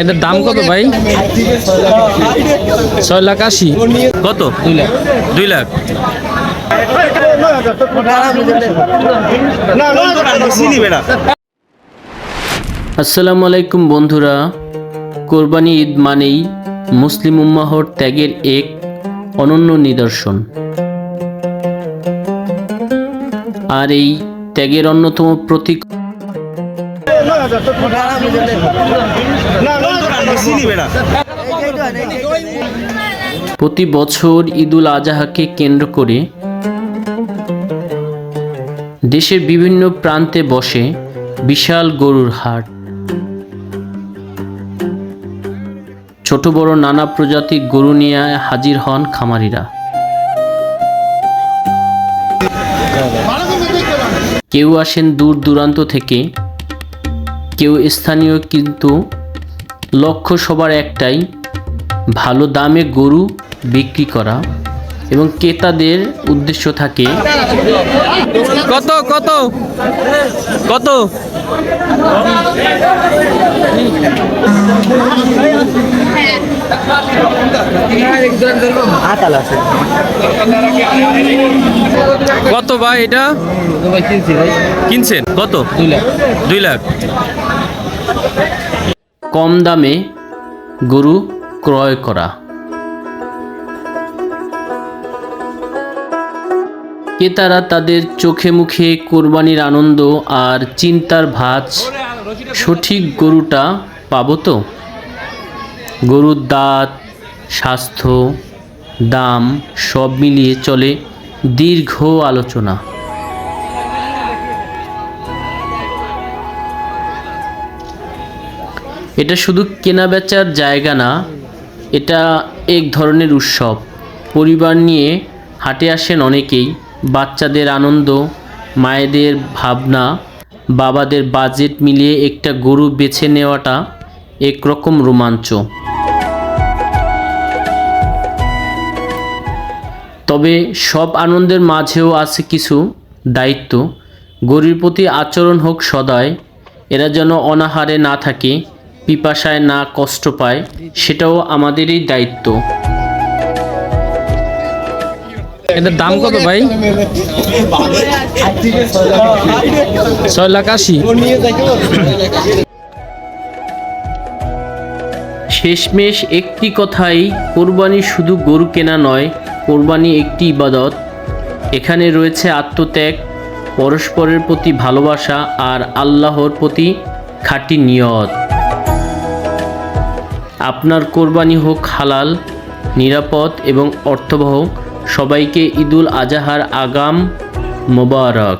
এটার দাম কত ভাই? ছয় লাখ আশি। কত? দুই লাখ। দুই লাখ। আসসালামু আলাইকুম বন্ধুরা। কোরবানি ঈদ মানেই মুসলিম উম্মাহর ত্যাগের এক অনন্য নিদর্শন। আর এই ত্যাগের অন্যতম প্রতীক প্রতি বছর ঈদুল আজহাকে কেন্দ্র করে দেশের বিভিন্ন প্রান্তে বসে বিশাল গরুর হাট। ছোট বড় নানা প্রজাতির গরু নিয়ে হাজির হন খামারিরা। কেউ আসেন দূর দূরান্ত থেকে কেউ স্থানীয় কিন্তু লক্ষ্য সবার একটাই, ভালো দামে গরু বিক্রি করা এবং ক্রেতাদের উদ্দেশ্য থাকে কত কত? কত? কত ভাই এটা? কিনছেন? কত? দুই লাখ। দুই লাখ। কম দামে গরু ক্রয় করা। ক্রেতারা তাদের চোখে মুখে কোরবানির আনন্দ আর চিন্তার ভাঁজ সঠিক গরুটা পাব তো? গরুর দাঁত, স্বাস্থ্য, দাম সব মিলিয়ে চলে দীর্ঘ আলোচনা। এটা শুধু কেনা বেচার জায়গা না, এটা এক ধরনের উৎসব। পরিবার নিয়ে হাটে আসেন অনেকেই, বাচ্চাদের আনন্দ, মায়েদের ভাবনা, বাবাদের বাজেট মিলিয়ে একটা গরু বেছে নেওয়াটা একরকম রোমাঞ্চ। তবে সব আনন্দের মাঝেও আছে কিছু দায়িত্ব। গরুর প্রতি আচরণ হোক সদয় এরা যেন অনাহারে না থাকে পিপাসায় না কষ্ট পায় সেটাও আমাদেরই দায়িত্ব। এটার দাম কত ভাই? ছয় লাখ আশি। শেষমেশ একটি কথাই কোরবানি শুধু গরু কেনা নয় কোরবানি একটি ইবাদত। এখানে রয়েছে আত্মত্যাগ পরস্পরের প্রতি ভালোবাসা আর আল্লাহর প্রতি খাঁটি নিয়ত। আপনার কোরবানি হোক হালাল নিরাপদ এবং অর্থবহ সবাইকে ঈদুল আজাহার আগাম মোবারক।